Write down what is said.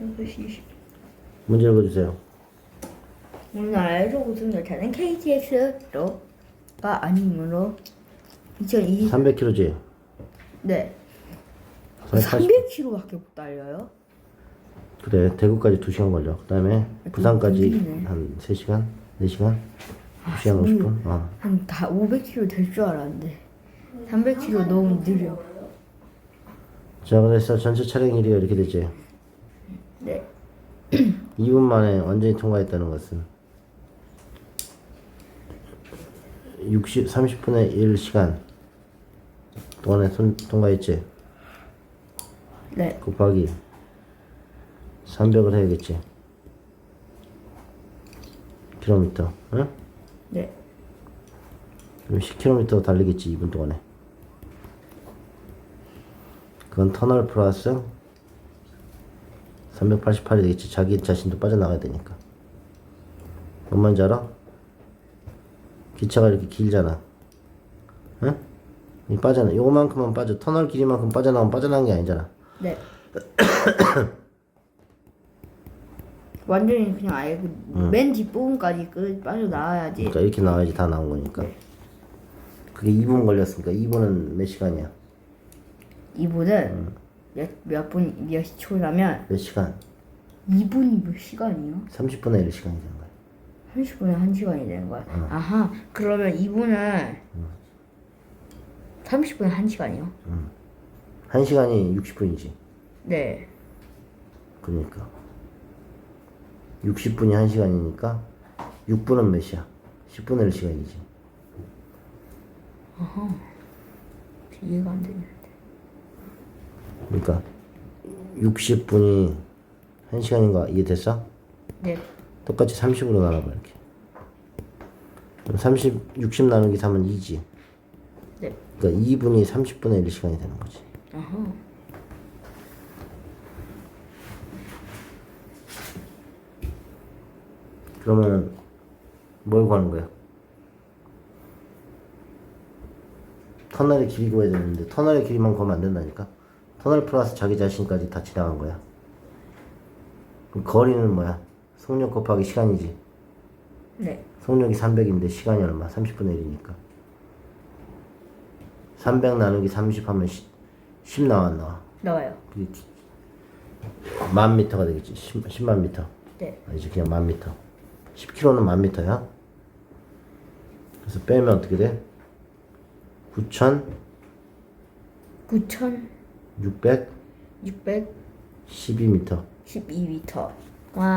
6시 문제 읽어주세요. 우리나라에서 우승 열차는 KTX가 아니므로 2020 300km지? 네 480. 300km밖에 못 달려요? 그래, 대구까지 2시간 걸려. 그 다음에 부산까지 길이네. 한 3시간? 4시간? 2시간 50분? 어. 한다 500km 될 줄 알았는데 300km 너무 느려 자, 그래서 전체 차량 일이가 이렇게 되지. 네 2분 만에 완전히 통과했다는 것은 60, 30분의 1시간 동안에 손, 통과했지. 네. 곱하기 300을 해야겠지. 킬로미터, 응? 네. 그럼 10km 달리겠지 2분 동안에 그건 터널 플러스 388이 되겠지. 자기 자신도 빠져나가야 되니까. 뭔 말인지 알아? 기차가 이렇게 길잖아. 응? 이 빠져나 요만큼만 빠져. 터널 길이만큼 빠져나가면 빠져나간 게 아니잖아. 네. 완전히 그냥 아예 그맨 뒷부분까지 그 빠져나와야지. 그러니까 이렇게 나와야지 다 나온 거니까. 그게 2분 걸렸으니까. 2분은 몇 시간이야? 이분은 몇, 몇 분, 몇 초라면 몇 시간? 2분이 몇 시간이요? 30분의 1시간이 되는 거야 30분에 1시간이 되는 거야. 아하, 그러면 2분은 30분에 1시간이요? 1시간이 60분이지 네. 그러니까 60분이 1시간이니까 6분은 몇이야? 10분의 1시간이지 이해가 안 되는데. 그러니까 60분이 1시간인 거 이해됐어? 네. 똑같이 30으로 나눠봐 이렇게 그럼 30, 60 나누기 3은 2지 네. 그러니까 2분이 30분의 1시간이 되는 거지 아하. 그러면 뭘 구하는 거야? 터널의 길이 구해야 되는데 터널의 길이만 구하면 안 된다니까 터널 플러스 자기 자신까지 다 지나간 거야. 그럼 거리는 뭐야? 속력 곱하기 시간이지. 네. 속력이 300인데 시간이 얼마? 30분의 1이니까. 300 나누기 30 하면 10, 10 나와, 안 나와? 나와요. 그게 만 미터가 되겠지. 10, 만 미터. 네. 아니지, 그냥 만 미터. 10km는 만 미터야. 그래서 빼면 어떻게 돼? 9,000. 600 612m. 12m.